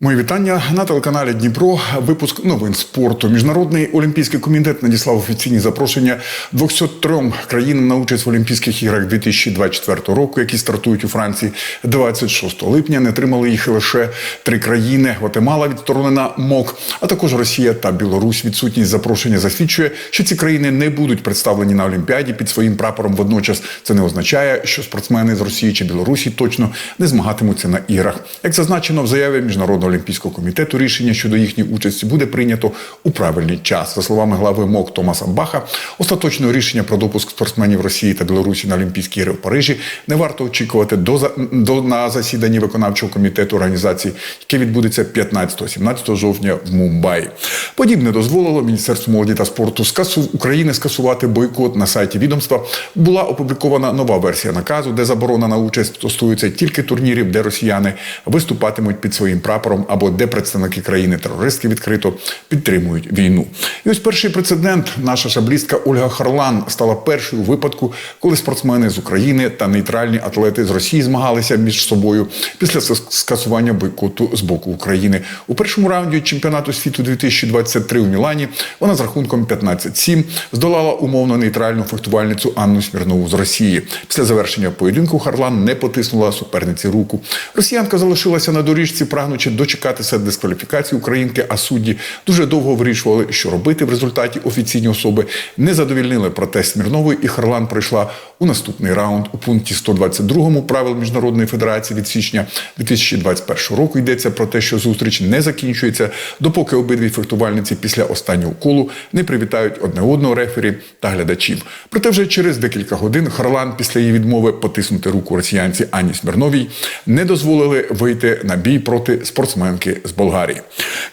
Мої вітання на телеканалі Дніпро. Випуск новин спорту. Міжнародний олімпійський комітет надіслав офіційні запрошення 203 країнам на участь в Олімпійських іграх 2024 року, які стартують у Франції 26 липня. Не тримали їх лише три країни: Гватемала відсторонена МОК, а також Росія та Білорусь. Відсутність запрошення засвідчує, що ці країни не будуть представлені на Олімпіаді під своїм прапором. Водночас це не означає, що спортсмени з Росії чи Білорусі точно не змагатимуться на іграх. Як зазначено в заяві міжнародного олімпійського комітету, рішення щодо їхньої участі буде прийнято у правильний час. За словами глави МОК Томаса Баха, остаточного рішення про допуск спортсменів Росії та Білорусі на Олімпійські ігри в Парижі не варто очікувати до, до на засіданні виконавчого комітету організації, яке відбудеться 15-17 жовтня в Мумбаї. Подібне дозволило Міністерству молоді та спорту скасу України скасувати бойкот на сайті відомства. Була опублікована нова версія наказу, де заборона на участь стосується тільки турнірів, де росіяни виступатимуть під своїм прапором або де представники країни-терористки відкрито підтримують війну. І ось перший прецедент. Наша шаблістка Ольга Харлан стала першою у випадку, коли спортсмени з України та нейтральні атлети з Росії змагалися між собою після скасування бойкоту з боку України. У першому раунді чемпіонату світу 2023 у Мілані вона з рахунком 15-7 здолала умовно нейтральну фехтувальницю Анну Смірнову з Росії. Після завершення поєдинку Харлан не потиснула суперниці руку. Росіянка залишилася на доріжці, прагнучи дочекатися дискваліфікації українки, а судді дуже довго вирішували, що робити в результаті офіційні особи. Не задовільнили протест Смірнової, і Харлан пройшла у наступний раунд у пункті 122 правил Міжнародної федерації від січня 2021 року. Йдеться про те, що зустріч не закінчується, допоки обидві фехтувальниці після останнього колу не привітають одне одного рефері та глядачів. Проте вже через декілька годин Харлан після її відмови потиснути руку росіянці Ані Смірновій не дозволили вийти на бій проти спортсменки з Болгарії.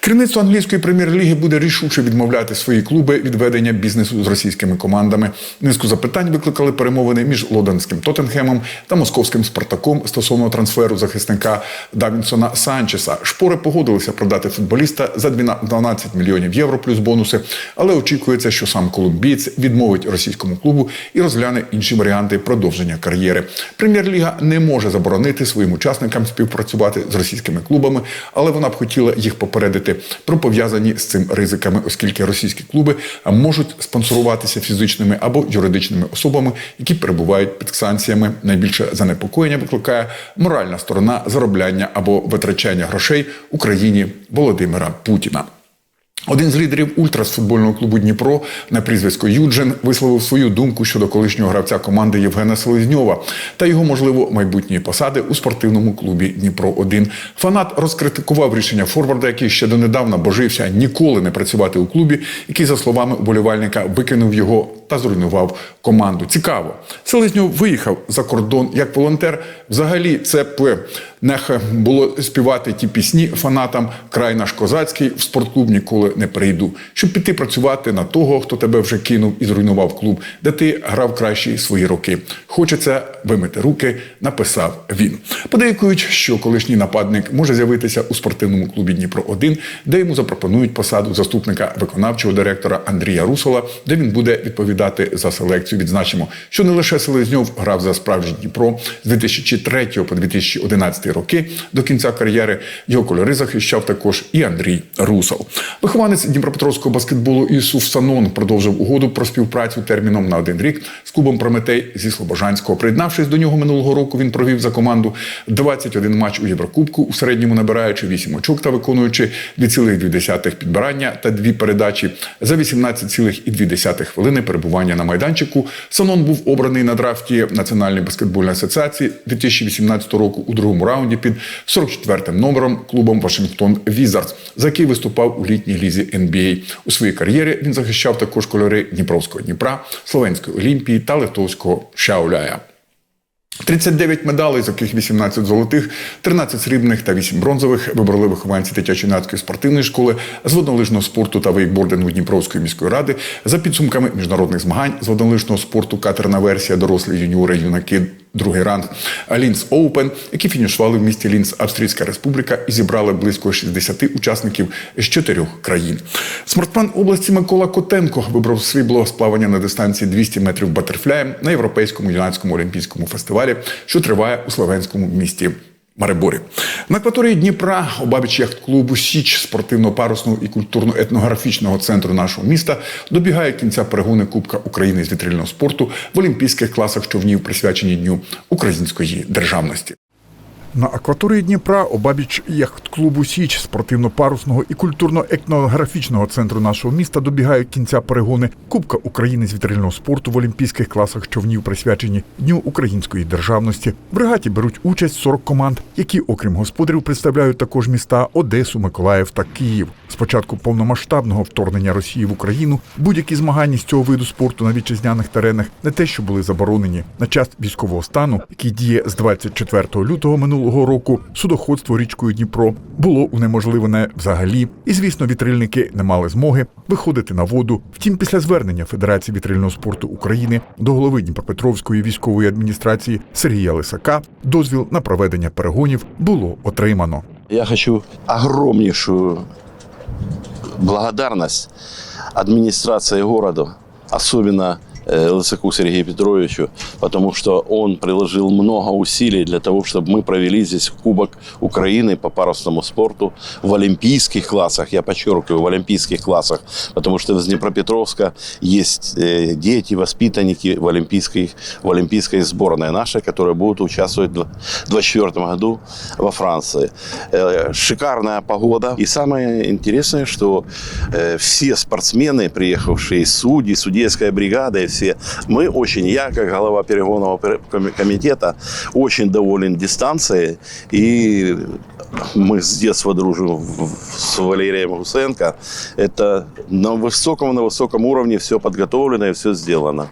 Керівництво англійської прем'єр-ліги буде рішуче відмовляти свої клуби від ведення бізнесу з російськими командами. Низку запитань викликали перемовини між лондонським Тоттенхемом та московським Спартаком стосовно трансферу захисника Давінсона Санчеса. Шпори погодилися продати футболіста за 12 мільйонів євро плюс бонуси, але очікується, що сам колумбієць відмовить російському клубу і розгляне інші варіанти продовження кар'єри. Прем'єр-ліга не може заборонити своїм учасникам співпрацювати з російськими клубами, але вона б хотіла їх попередити про пов'язані з цим ризиками, оскільки російські клуби можуть спонсоруватися фізичними або юридичними особами, які перебувають під санкціями. Найбільше занепокоєння викликає моральна сторона заробляння або витрачання грошей Україні Володимира Путіна. Один з лідерів ультрас футбольного клубу Дніпро на прізвисько Юджин висловив свою думку щодо колишнього гравця команди Євгена Селезньова та його можливо майбутньої посади у спортивному клубі Дніпро 1 Фанат розкритикував рішення Форварда, який ще донедавна божився ніколи не працювати у клубі, який, за словами уболівальника, викинув його та зруйнував команду. Цікаво, Селезньов виїхав за кордон як волонтер. Взагалі, це б нех було співати ті пісні фанатам край наш козацький в спортклуб ніколи не прийду, щоб піти працювати на того, хто тебе вже кинув і зруйнував клуб, де ти грав кращі свої роки. Хочеться вимити руки, написав він. Подейкують, що колишній нападник може з'явитися у спортивному клубі Дніпро 1 де йому запропонують посаду заступника виконавчого директора Андрія Русола, де він буде відповідати за селекцію. Відзначимо, що не лише Селезньов грав за справжній Дніпро з 2003 по 2011 роки. До кінця кар'єри його кольори захищав також і Андрій Русол. Вихованець Дніпропетровського баскетболу Ісуф Санон продовжив угоду про співпрацю терміном на один рік з клубом Прометей зі Слобожанського. Приєднавшись до нього минулого року, він провів за команду 21 матч у Єврокубку, у середньому набираючи 8 очок та виконуючи 2,2 підбирання та дві передачі за 18,2 хвилини перебування на майданчику. Санон був обраний на драфті Національної баскетбольної асоціації 2018 року у другому раунді під 44-м номером клубом Вашингтон Візардс, за який виступав у літній лізі NBA. У своїй кар'єрі він захищав також кольори Дніпровського Дніпра, Словенської Олімпії та Литовського Шауляя. 39 медалей, з яких 18 золотих, 13 срібних та 8 бронзових вибрали вихованці дитячо-юнацької спортивної школи з воднолижного спорту та вейкбордингу Дніпровської міської ради за підсумками міжнародних змагань з воднолижного спорту катерна версія дорослі юніори юнаки. Другий ранг Лінс Оупен, які фінішували в місті Лінс, Австрійська Республіка, і зібрали близько 60 учасників з чотирьох країн. Спортсмен області Микола Котенко вибрав срібло з плавання на дистанції 200 метрів батерфляєм на європейському юнацькому олімпійському фестивалі, що триває у словенському місті Мариборі. На акваторії Дніпра обабіч яхт-клубу Січ спортивно-парусного і культурно-етнографічного центру нашого міста добігає кінця перегони Кубка України з вітрильного спорту в олімпійських класах човнів, присвячені Дню української державності. На акваторії Дніпра обабіч яхт-клубу Січ спортивно-парусного і культурно-етнографічного центру нашого міста добігають кінця перегони Кубка України з вітрильного спорту в олімпійських класах човнів, присвячені Дню української державності. В регаті беруть участь 40 команд, які, окрім господарів, представляють також міста Одесу, Миколаїв та Київ. З початку повномасштабного вторгнення Росії в Україну будь-які змагання з цього виду спорту на вітчизняних теренах не те, що були заборонені на час військового стану, який діє з 24 лютого минулого року. Судоходство річкою Дніпро було унеможливлене взагалі, і звісно, вітрильники не мали змоги виходити на воду. Втім, після звернення Федерації вітрильного спорту України до голови Дніпропетровської військової адміністрації Сергія Лисака дозвіл на проведення перегонів було отримано. Я хочу огромнейшую благодарность администрации города, особенно Лысаку Сергею Петровичу, потому что он приложил много усилий для того, чтобы мы провели здесь Кубок Украины по парусному спорту в олимпийских классах, я подчеркиваю, в олимпийских классах, потому что из Днепропетровска есть э, дети, воспитанники в олимпийской, в олимпийской сборной нашей, которые будут участвовать в 2024 году во Франции. Э, Шикарная погода. И самое интересное, что э, все спортсмены, приехавшие, судьи, судейская бригада и все, мы очень, я как глава перегонного пер- коми- комитета, очень доволен дистанцией. И мы с детства дружим в- в- с Валерием Гусенко. Это на высоком, на высоком уровне все подготовлено и все сделано.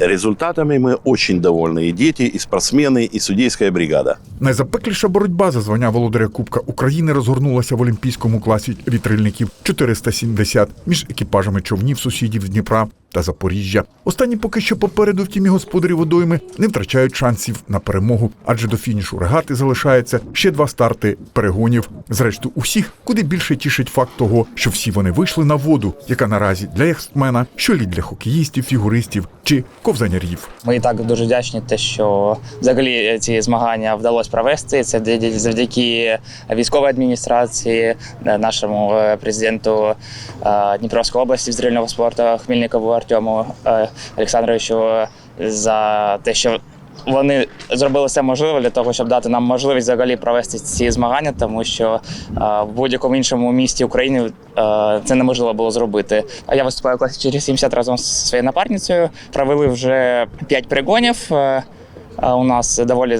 Результатами мы очень довольны. И дети, и спортсмены, и судейская бригада. Найзапекліша боротьба за звання володаря Кубка України розгорнулася в олімпійському класі вітрильників 470 між екіпажами човнів сусідів з Дніпра та Запоріжжя. Останні поки що попереду, втім, і господарі водойми не втрачають шансів на перемогу, адже до фінішу регати залишається ще два старти перегонів. Зрештою, усіх куди більше тішить факт того, що всі вони вийшли на воду, яка наразі для яхтсмена, що лі для хокеїстів, фігуристів чи ковзанярів. Ми і так дуже вдячні, те, що взагалі ці змагання вдалося провести. Це завдяки військовій адміністрації, е, нашому е, президенту е, Дніпровської області з зрільного спорту Хмільникову Артему е, Олександровичу е, за те, що. Вони зробили все можливе для того, щоб дати нам можливість взагалі провести ці змагання, тому що е, в будь-якому іншому місті України це неможливо було зробити. А я виступаю в класі 470 разом з своєю напарницею. Провели вже 5 перегонів. Е, е, У нас доволі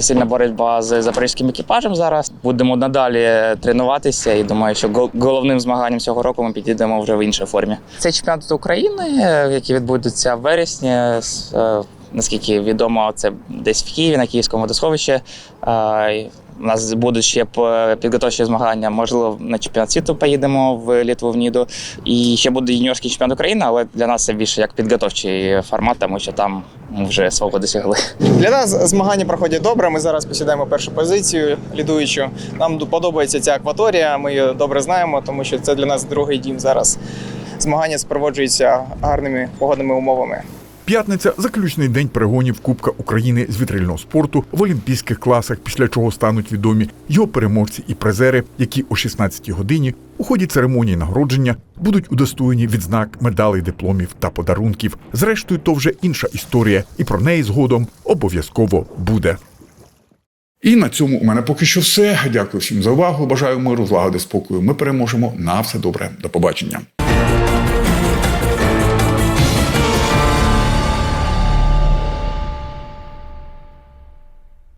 сильна боротьба з запорізьким екіпажем зараз. Будемо надалі тренуватися і думаю, що головним змаганням цього року ми підійдемо вже в іншій формі. Це чемпіонат України, е, які відбудуться в вересні. Е, Наскільки відомо, це десь в Києві на Київському водосховищі. Е, У нас будуть ще підготовчі змагання. Можливо, на чемпіонат світу поїдемо в Літву в Ніду. І ще буде юніорський чемпіонат України, але для нас це більше як підготовчий формат, тому що там ми вже свого досягли. Для нас змагання проходять добре. Ми зараз посідаємо першу позицію лідуючу. Нам подобається ця акваторія. Ми її добре знаємо, тому що це для нас другий дім зараз. Змагання супроводжуються гарними погодними умовами. П'ятниця заключний день перегонів Кубка України з вітрильного спорту в олімпійських класах, після чого стануть відомі його переможці і призери, які о 16-й годині у ході церемонії нагородження будуть удостоєні відзнак, медалей, дипломів та подарунків. Зрештою, то вже інша історія, і про неї згодом обов'язково буде. І на цьому у мене поки що все. Дякую всім за увагу. Бажаю миру, злагоди, спокою. Ми переможемо. На все добре. До побачення.